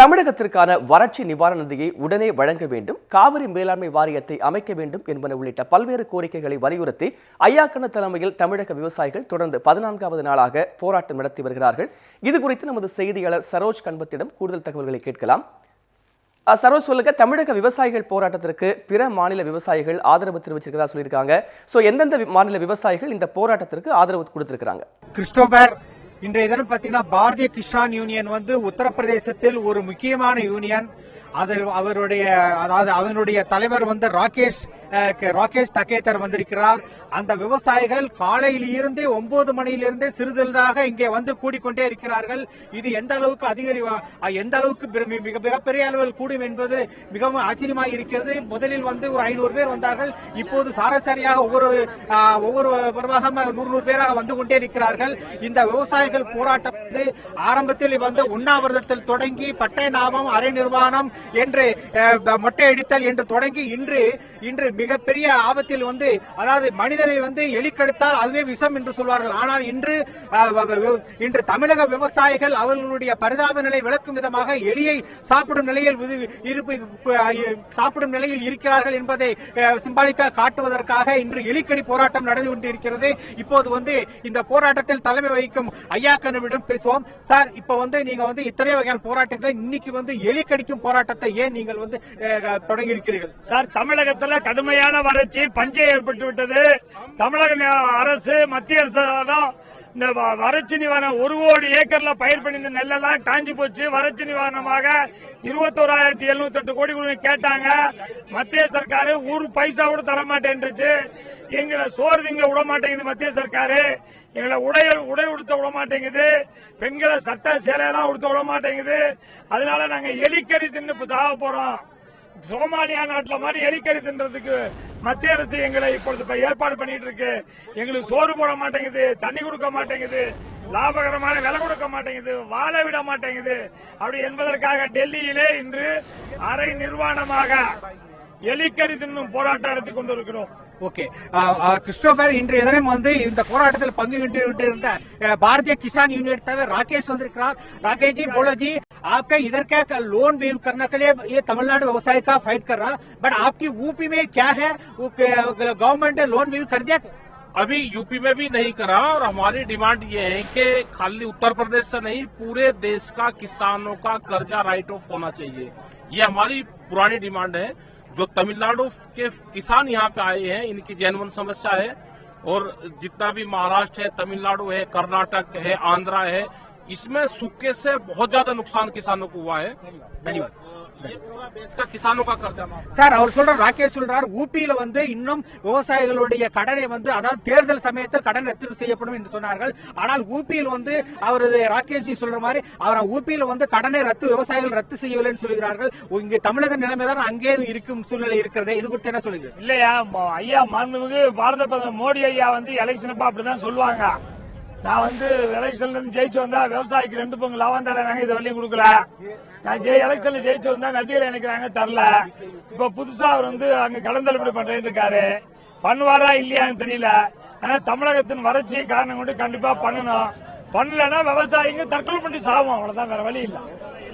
தமிழகத்திற்கான வறட்சி நிவாரண நிதியை உடனே வழங்க வேண்டும் காவிரி மேலாண்மை வாரியத்தை அமைக்க வேண்டும் என்பன உள்ளிட்ட பல்வேறு கோரிக்கைகளை வலியுறுத்தி ஐயாக்கண்ண தலைமையில் தமிழக விவசாயிகள் தொடர்ந்து பதினான்காவது நாளாக போராட்டம் நடத்தி வருகிறார்கள். இது குறித்து நமது செய்தியாளர் சரோஜ் கண்பத்திடம் கூடுதல் தகவல்களை கேட்கலாம். சரோஜ் சொல்லுங்க தமிழக விவசாயிகள் போராட்டத்திற்கு பிற மாநில விவசாயிகள் ஆதரவு தெரிவிச்சிருக்கதா சொல்லியிருக்காங்க. சோ எந்தெந்த மாநில விவசாயிகள் இந்த போராட்டத்திற்கு ஆதரவு கொடுத்திருக்கிறாங்க? கிறிஸ்டோபர் இன்றைய தினம் பார்த்தீங்கன்னா பாரதிய கிஷான் யூனியன் வந்து உத்தரப்பிரதேசத்தில் ஒரு முக்கியமான யூனியன். அதில் அவருடைய அதாவது அதனுடைய தலைவர் வந்து ராகேஷ் ராகேஷ் தக்கேத்தர் வந்திருக்கிறார். அந்த விவசாயிகள் காலையில் இருந்தே ஒன்பது மணியிலிருந்தே சிறிதெழுதாக இங்கே வந்து கூடிக்கொண்டே இருக்கிறார்கள். இது எந்த அளவுக்கு அதிகரி எந்த அளவுக்கு மிக- மிக மிகப்பெரிய அளவில் கூடும் என்பது மிகவும் ஆச்சரியமாக இருக்கிறது. முதலில் வந்து ஒரு ஐநூறு பேர் வந்தார்கள். இப்போது சாரசாரியாக ஒவ்வொரு ஒவ்வொரு வருவாக நூறு நூறு பேராக வந்து கொண்டே இருக்கிறார்கள். இந்த விவசாயிகள் போராட்டம் வந்து ஆரம்பத்தில் வந்து உண்ணாவிரதத்தில் தொடங்கி பட்டை நாமம் அரை நிர்வாணம் என்று மொட்டை அடித்தல் என்று தொடங்கி இன்று இன்று மிகப்பெரிய ஆபத்தில் வந்து அதாவது மனிதனை வந்து எலிக்கடித்தால் அதுவே விஷம் என்று சொல்வார்கள். ஆனால் இன்று இன்று தமிழக விவசாயிகள் அவர்களுடைய பரிதாப நிலை விளக்கும் விதமாக எலியை சாப்பிடும் நிலையில் இருப்பு சாப்பிடும் நிலையில் இருக்கிறார்கள் என்பதை சிம்பாலிக்கா காட்டுவதற்காக இன்று எலிக்கடி போராட்டம் நடந்து கொண்டிருக்கிறது. இப்போது வந்து இந்த போராட்டத்தில் தலைமை வகிக்கும் ஐயாக்கனுவிடம் பேசுவோம். சார் இப்ப வந்து நீங்க வந்து இத்தனை வகையான போராட்டங்களை இன்னைக்கு வந்து எலிக்கடிக்கும் போராட்டத்தை ஏன் நீங்கள் வந்து தொடங்கி இருக்கிறீர்கள் சார் தமிழகத்தில் கடுமையான வறட்சி பஞ்சம் ஏற்பட்டு விட்டது. தமிழக அரசு மத்திய அரசு இந்த வ- வறட்சி நிவாரணம் ஒரு கோடி ஏக்கர்ல பயிர் பண்ணியிருந்த நெல்லெல்லாம் காஞ்சி போச்சு. வறட்சி நிவாரணமாக இருபத்தோராயிரத்தி எழுநூத்தி எட்டு கோடி கொடுங்க கேட்டாங்க. மத்திய சர்க்காரு ஒரு பைசா கூட தர மாட்டேன்ருச்சு எங்களை சோறு திங்க விட மாட்டேங்குது மத்திய சர்க்காரு. எங்களை உடை உடை உடுத்த விட மாட்டேங்குது பெண்களை சட்ட சேலையெல்லாம் உடுத்த விட மாட்டேங்குது அதனால நாங்க எலிக்கறி தின்னு சாக போறோம். சோமாலியா நாட்டில் மாதிரி எலிக்கறி தின்றதுக்கு மத்திய அரசு எங்களை இப்பொழுது ஏற்பாடு பண்ணிட்டு இருக்கு எங்களுக்கு சோறு போட மாட்டேங்குது தண்ணி கொடுக்க மாட்டேங்குது லாபகரமான விலை கொடுக்க மாட்டேங்குது வாழ விட மாட்டேங்குது. அப்படி என்பதற்காக டெல்லியிலே இன்று அரை நிர்வாணமாக எலிக்கறி தின்னும் போராட்டம் நடத்தி கொண்டிருக்கிறோம். ஓகே. கிறிஸ்டோபர் இன்று தினம் வந்து இந்த போராட்டத்தில் பங்கு கொண்டு இருந்த பாரதிய கிசான் யூனியன் தலைவர் ராகேஷ் வந்திருக்கிறார். ராகேஷ்ஜி போலோஜி आपका इधर क्या लोन वेव करने के लिए ये तमिलनाडु व्यवसाय का फाइट कर रहा बट आपकी यूपी में क्या है? गवर्नमेंट ने लोन वेव कर दिया? अभी यूपी में भी नहीं करा, और हमारी डिमांड ये है कि खाली उत्तर प्रदेश से नहीं, पूरे देश का किसानों का कर्जा राइट ऑफ़ होना चाहिए। ये हमारी पुरानी डिमांड है। जो तमिलनाडु के किसान यहाँ पे आए हैं, इनकी जैनवन समस्या है। और जितना भी महाराष्ट्र है, तमिलनाडु है, कर्नाटक है, आंध्रा है इसमें सूखे से बहुत ज्यादा नुकसान किसानों को हुआ है धन्यवाद ये पूरा देश का किसानों का कर्जा माफ சார் அவர் சொல்ற ராகேஷ் சொல்றார் ஊபியில வந்து இன்னும் விவசாயிகளுடைய கடனை வந்து அதாவது தேர்தல் சமயத்தில் கடன் ரத்து செய்யப்படும் என்று சொன்னார்கள் ஆனால் ஊபியில் வந்து அவரது ராகேஷ் ஜி சொல்ற மாதிரி அவர் ஊபியில வந்து கடனை ரத்து விவசாயிகள் ரத்து செய்யவில்லைன்னு சொல்கிறார்கள் இங்க தமிழக நிலைமை தான் அங்கே இருக்கும் சூழ்நிலை இருக்கிறதே இது குறித்து என்ன சொல்லுங்க இல்லையா ம- ஐயா மாண்புமிகு பாரத பிரதமர் மோடி ஐயா வந்து எலெக்ஷனப்ப அப்படிதான் சொல்லுவாங்க நான் வந்து எலெக்ஷன்ல இருந்து ஜெயிச்சு வந்தா விவசாயிக்கு ரெண்டு பங்கு லாபம் தரேன். இதை வரையும் கொடுக்கல. நான் ஜெய் எலெக்ஷன்ல ஜெயிச்சு வந்தா நதியில நினைக்கிறாங்க தரல. இப்ப புதுசா அவர் வந்து அங்க கடன் தள்ளுபடி பண்றேன்னு இருக்காரு. பண்ணுவாரா இல்லையான்னு தெரியல. ஆனா தமிழகத்தின் வறட்சியை காரணம் கொண்டு கண்டிப்பா பண்ணணும். பண்ணலன்னா விவசாயிங்க தற்கொலை பண்ணி சாவோம். அவ்வளவுதான் வேற வழி இல்லை.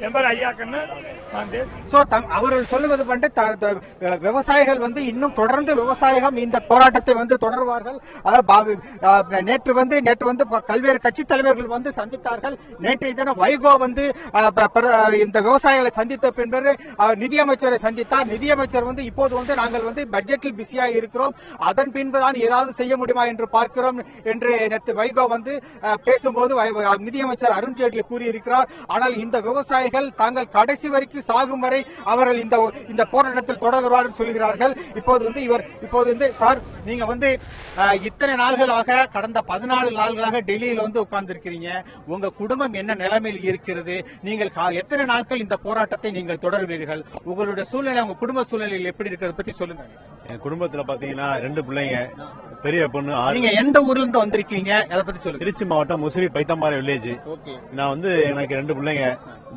என் ஐயா கண்ணு சோ அவர்கள் சொல்லுவது வந்து விவசாயிகள் வந்து இன்னும் தொடர்ந்து விவசாயிகள் இந்த போராட்டத்தை வந்து தொடர்வார்கள். அதாவது நேற்று வந்து நேற்று வந்து பல்வேறு கட்சி தலைவர்கள் வந்து சந்தித்தார்கள். நேற்றைய தினம் வைகோ வந்து இந்த விவசாயிகளை சந்தித்த பின்னர் நிதியமைச்சரை சந்தித்தார். நிதியமைச்சர் வந்து இப்போது வந்து நாங்கள் வந்து பட்ஜெட்டில் பிஸியாக இருக்கிறோம். அதன் பின்புதான் ஏதாவது செய்ய முடியுமா என்று பார்க்கிறோம் என்று நேற்று வைகோ வந்து பேசும்போது வை- நிதியமைச்சர் அருண்ஜேட்லி கூறியிருக்கிறார். ஆனால் இந்த விவசாயிகள் தாங்கள் கடைசி வரைக்கும் சாகும் வரை அவர்கள் இந்த இந்த போராட்டத்தில் தொடர்கிறார்கள் சொல்கிறார்கள். இப்போது வந்து இவர் இப்போது வந்து சார் நீங்க வந்து இத்தனை நாள்களாக கடந்த பதினாலு நாள்களாக டெல்லியில் வந்து உட்கார்ந்திருக்கிறீங்க. உங்க குடும்பம் என்ன நிலைமையில் இருக்கிறது? நீங்கள் எத்தனை நாட்கள் இந்த போராட்டத்தை நீங்கள் தொடர்வீர்கள்? உங்களுடைய சூழ்நிலை உங்க குடும்ப சூழ்நிலையில் எப்படி இருக்கிறத பத்தி சொல்லுங்க. என் குடும்பத்துல பாத்தீங்கன்னா ரெண்டு பிள்ளைங்க பெரிய பொண்ணு நீங்க எந்த ஊர்ல இருந்து வந்திருக்கீங்க? அதை பத்தி சொல்லுங்க. திருச்சி மாவட்டம் முசிறி பைத்தம்பாறை வில்லேஜ் நான் வந்து எனக்கு ரெண்டு பிள்ளைங்க.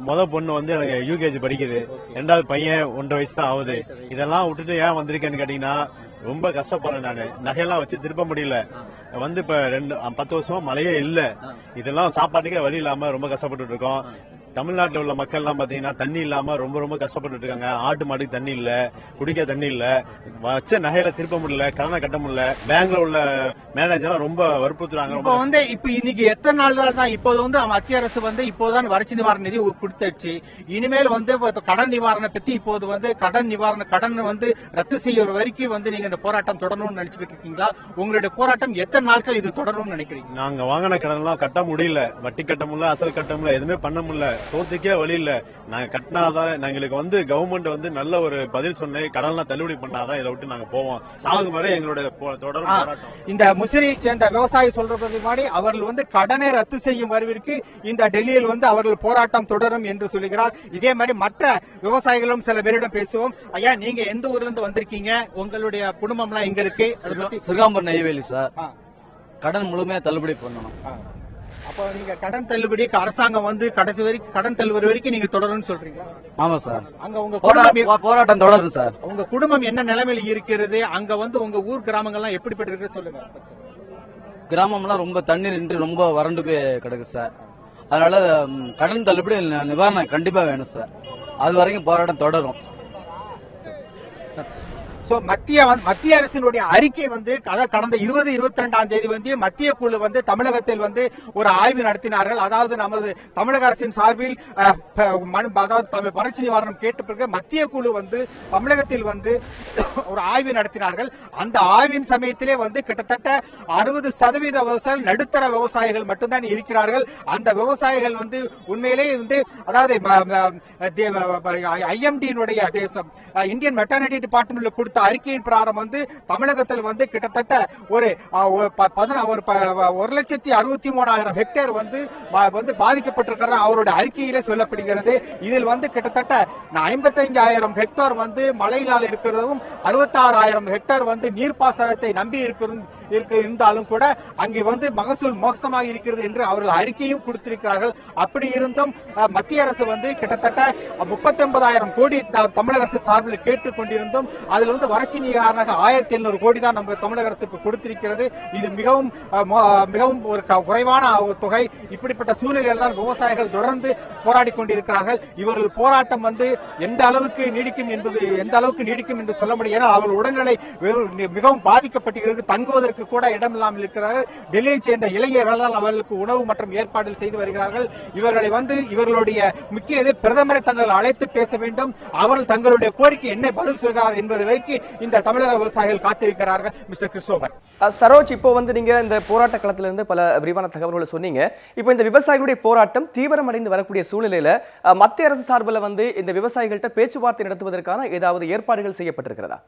முத பொண்ணு வந்து எனக்கு யூகேஜி படிக்குது. ரெண்டாவது பையன் ஒன்றரை வயசு தான் ஆகுது. இதெல்லாம் விட்டுட்டு ஏன் வந்திருக்கேன்னு கேட்டீங்கன்னா ரொம்ப கஷ்டப்படுறேன் நான். நகையெல்லாம் வச்சு திருப்ப முடியல. வந்து இப்ப ரெண்டு பத்து வருஷம் மழையே இல்ல. இதெல்லாம் சாப்பாட்டுக்கே வழி இல்லாம ரொம்ப கஷ்டப்பட்டு இருக்கோம். தமிழ்நாட்டுல உள்ள மக்கள் எல்லாம் பாத்தீங்கன்னா தண்ணி இல்லாம ரொம்ப ரொம்ப கஷ்டப்பட்டு இருக்காங்க. ஆட்டு மாட்டுக்கு தண்ணி இல்ல குடிக்க தண்ணி இல்ல வச்ச நகையில திருப்ப முடியல கடனை கட்ட முடியல பேங்க்ல உள்ள மேனேஜர் ரொம்ப வற்புறுத்துறாங்க இப்போ வந்து இப்ப இன்னைக்கு எத்தனை நாள் தான் இப்போது வந்து மத்திய அரசு வந்து இப்போதான் வறட்சி நிவாரண நிதி கொடுத்துச்சு இனிமேல் வந்து இப்ப கடன் நிவாரணம் பத்தி இப்போது வந்து கடன் நிவாரண கடன் வந்து ரத்து செய்யற வரைக்கும் வந்து நீங்க இந்த போராட்டம் தொடரணும்னு நினைச்சுக்கிட்டு இருக்கீங்களா? உங்களுடைய போராட்டம் எத்தனை நாட்கள் இது தொடரும்னு நினைக்கிறீங்க? நாங்க வாங்கின கடன் எல்லாம் கட்ட முடியல. வட்டி கட்ட முடியல அசல் கட்ட முடியல எதுவுமே பண்ண முடியல. சோத்துக்கே வழி இல்ல. நாங்க கட்டினாதான் எங்களுக்கு வந்து கவர்மெண்ட் வந்து நல்ல ஒரு பதில் சொன்ன கடன் எல்லாம் தள்ளுபடி பண்ணாதான் இதை விட்டு நாங்க போவோம். சாகு வரை எங்களுடைய. போராட்டம். இந்த முசிறியை சேர்ந்த விவசாயி சொல்றது மாதிரி அவர்கள் வந்து கடனை ரத்து செய்யும் வரவிற்கு இந்த டெல்லியில் வந்து அவர்கள் போராட்டம் தொடரும் என்று சொல்லுகிறார். இதே மாதிரி மற்ற விவசாயிகளும் சில பேரிடம் பேசுவோம். ஐயா நீங்க எந்த ஊர்ல இருந்து வந்திருக்கீங்க? உங்களுடைய குடும்பம்லாம் எங்க இருக்கு? சிறுகாம்பர் நெய்வேலி சார். கடன் முழுமையா தள்ளுபடி பண்ணணும். அப்போ நீங்க கடன் தள்ளுபடி அரசாங்கம் வந்து கடைசி வரைக்கும் கடன் தள்ளுபடி வரைக்கும் நீங்க தொடரும்னு சொல்றீங்க ஆமா சார். அங்க உங்க குடும்பம் போராட்டம் தொடருது சார். உங்க குடும்பம் என்ன நிலைமையில இருக்கிறது? அங்க வந்து உங்க ஊர் கிராமங்கள்லாம் எப்படிப்பட்டு இருக்கு சொல்லுங்க. கிராமம்லாம் ரொம்ப தண்ணீர் இன்றி ரொம்ப வறண்டு போய் கிடக்கு சார். அதனால கடன் தள்ளுபடி நிவாரணம் கண்டிப்பா வேணும் சார். அது வரைக்கும் போராட்டம் தொடரும். சோ மத்திய மத்திய அரசினுடைய அறிக்கை வந்து கடந்த இருபது இருபத்தி ரெண்டாம் தேதி வந்து மத்திய குழு வந்து தமிழகத்தில் வந்து ஒரு ஆய்வு நடத்தினார்கள். அதாவது நமது தமிழக அரசின் சார்பில் அதாவது தமிழ் வறட்சி நிவாரணம் கேட்ட பிறகு மத்திய குழு வந்து தமிழகத்தில் வந்து ஒரு ஆய்வு நடத்தினார்கள். அந்த ஆய்வின் சமயத்திலே வந்து கிட்டத்தட்ட அறுபது சதவீத விவசாயிகள் நடுத்தர விவசாயிகள் மட்டும்தான் இருக்கிறார்கள். அந்த விவசாயிகள் வந்து உண்மையிலே வந்து அதாவது ஐஎம்டியினுடைய இந்தியன் மெட்டர்னிட்டி டிபார்ட்மெண்ட்ல கொடுத்த அறிக்கையின் பிரகாரம் வந்து தமிழகத்தில் வந்து கிட்டத்தட்ட ஒரு ஒரு ப- ஒரு லட்சத்தி அறுபத்தி மூணாயிரம் ஹெக்டேர் வந்து பா- வந்து பாதிக்கப்பட்டிருக்கிறது அவருடைய அறிக்கையிலே சொல்லப்படுகிறது. இதில் வந்து கிட்டத்தட்ட ஐம்பத்தைந்தாயிரம் ஹெக்டேர் வந்து மழையினால் இருக்கிறதும் அறுபத்தாறாயிரம் ஹெக்டேர் வந்து நீர்ப்பாசனத்தை நம்பி இருக்கிறது இருக்கு இருந்தாலும் கூட அங்கே வந்து மகசூல் மோசமாக இருக்கிறது என்று அவர்கள் அறிக்கையும் கொடுத்திருக்கிறார்கள். அப்படி இருந்தும் மத்திய அரசு வந்து கிட்டத்தட்ட முப்பத்தி ஒன்பதாயிரம் கோடி த- தமிழக அரசு சார்பில் கேட்டுக் கொண்டிருந்தும் அதில் வந்து வறட்சி நிவாரணமாக ஆயிரத்தி எழுநூறு கோடி தான் நம்ம தமிழக அரசுக்கு கொடுத்திருக்கிறது. இது மிகவும் மிகவும் ஒரு க- குறைவான ஒரு தொகை. இப்படிப்பட்ட சூழ்நிலையில் தான் விவசாயிகள் தொடர்ந்து போராடி கொண்டிருக்கிறார்கள். இவர்கள் போராட்டம் வந்து எந்த அளவுக்கு நீடிக்கும் என்பது எந்த அளவுக்கு நீடிக்கும் என்று சொல்ல முடியும் ஏன்னா அவர்கள் உடல்நிலை வெறும் மிகவும் பாதிக்கப்பட்டிருக்கிறது. தங்குவதற்கு கூட இடமில்லாமல் இருக்கிறார்கள். டெல்லியை சேர்ந்த இளைஞர்கள் தான் அவர்களுக்கு உணவு மற்றும் ஏற்பாடு செய்து வருகிறார்கள். இவர்களை வந்து இவர்களுடைய முக்கிய இது பிரதமரை தங்கள் அழைத்து பேச வேண்டும். அவர்கள் தங்களுடைய கோரிக்கை என்ன பதில் சொல்கிறார் என்பது வரைக்கும் இந்த தமிழக விவசாயிகள் காத்திருக்கிறார்கள். Mister Christopher. சரோஜ் இப்போ வந்து நீங்க இந்த போராட்ட களத்துல இருந்து பல விரிவான தகவல்களை சொன்னீங்க. இப்போ இந்த விவசாயிகளுடைய போராட்டம் தீவிரமடைந்து வரக்கூடிய சூழ்நிலையில மத்திய அரசு சார்பில் வந்து இந்த விவசாயிகள்கிட்ட பேச்சுவார்த்தை நடத்துவதற்கான ஏதாவது ஏற்பாடுகள் செய்யப்பட்டிருக்கிறதா?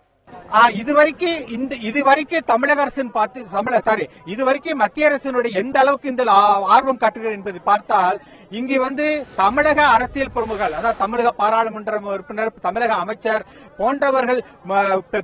இதுவரைக்கும் இந்த இதுவரைக்கும் தமிழக அரசின் பார்த்து சம்பள சாரி இதுவரைக்கும் மத்திய அரசினுடைய எந்த அளவுக்கு இந்த ஆர்வம் காட்டுகிறது என்பதை பார்த்தால் இங்கே வந்து தமிழக அரசியல் பிரமுகர்கள் அதாவது தமிழக பாராளுமன்ற உறுப்பினர் தமிழக அமைச்சர் போன்றவர்கள்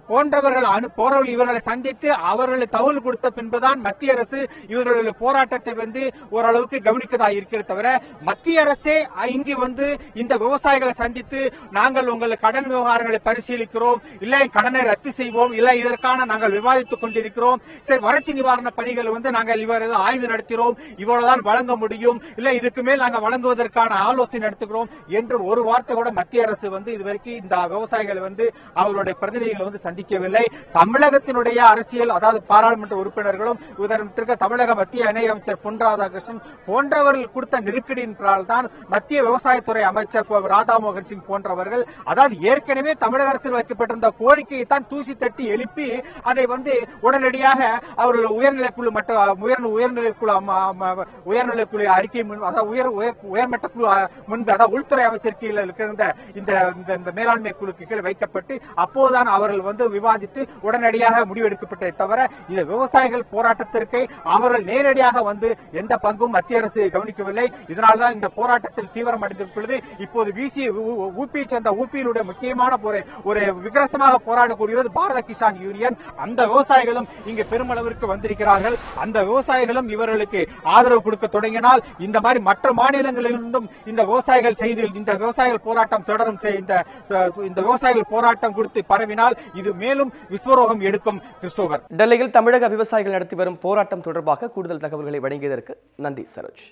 போன்றவர்கள் அனு போறவர்கள் இவர்களை சந்தித்து அவர்களை தகவல் கொடுத்த பின்புதான் மத்திய அரசு இவர்களுடைய போராட்டத்தை வந்து ஓரளவுக்கு கவனிக்கதா இருக்கிறது தவிர மத்திய அரசே இங்கு வந்து இந்த விவசாயிகளை சந்தித்து நாங்கள் உங்கள் கடன் விவகாரங்களை பரிசீலிக்கிறோம் இல்லை கடனை ரத்து செய்வோம் இல்லை இதற்கான நாங்கள் விவாதித்துக் கொண்டிருக்கிறோம் சரி வறட்சி நிவாரண பணிகள் வந்து நாங்கள் இவரது ஆய்வு நடத்தினோம். இவ்வளவுதான் வழங்க முடியும். இல்லை இதுக்கு மேல் நாங்கள் வழங்குவதற்கான ஆலோசனை நடத்துகிறோம் என்று ஒரு வார்த்தை கூட மத்திய அரசு வந்து இதுவரைக்கும் இந்த விவசாயிகளை வந்து அவருடைய பிரதிநிதிகளை வந்து சந்திக்கவில்லை. தமிழகத்தினுடைய அரசியல் அதாவது பாராளுமன்ற உறுப்பினர்களும் உதாரணத்திற்கு தமிழக மத்திய இணை அமைச்சர் பொன் ராதாகிருஷ்ணன் போன்றவர்கள் கொடுத்த நெருக்கடியினால் தான் மத்திய விவசாயத்துறை அமைச்சர் ராதாமோகன் சிங் போன்றவர்கள் அதாவது ஏற்கனவே தமிழக அரசில் வைக்கப்பட்டிருந்த கோரிக்கையை தான் தூசி தட்டி எழுப்பி அதை வந்து உடனடியாக அவர்கள் உயர்நிலைக்குழு மட்டும் உயர் உயர்நிலைக்குழு உயர்நிலைக்குழு அறிக்கை முன் அதாவது உயர் உயர் உயர்மட்ட குழு முன்பு அதாவது உள்துறை அமைச்சர் கீழே இருக்கிற இந்த இந்த- மேலாண்மை குழுக்கு கீழே வைக்கப்பட்டு அப்போதுதான் அவர்கள் வந்து விவாதித்து உடனடியாக முடிவெடுக்கப்பட்டதை தவிர இந்த விவசாயிகள் போராட்டத்திற்கு அவர்கள் நேரடியாக வந்து எந்த பங்கும் மத்திய அரசு கவனிக்கவில்லை. இதனால்தான் இந்த போராட்டத்தில் தீவிரம் அடைந்திருக்கிறது இப்போது விசி ஊபியை சேர்ந்த ஊபியினுடைய முக்கியமான ஒரு ஒரு விகரசமாக போராடக்கூடியது பாரத கிசான் யூனியன். அந்த விவசாயிகளும் இங்கு பெருமளவிற்கு வந்திருக்கிறார்கள். அந்த விவசாயிகளும் இவர்களுக்கு ஆதரவு கொடுக்க தொடங்கினால் இந்த மாதிரி மற்ற மாநிலங்களிலிருந்தும் இந்த விவசாயிகள் செய்து இந்த விவசாயிகள் போராட்டம் தொடரும் இந்த இந்த விவசாயிகள் போராட்டம் கொடுத்து பரவினால் இது மேலும் விஸ்வரோகம் எடுக்கும் கிறிஸ்டோபர். டெல்லியில் தமிழக விவசாயிகள் நடத்தி வரும் போராட்டம் தொடர்பாக கூடுதல் தகவல்களை வழங்கியதற்கு நன்றி சரோஜ்.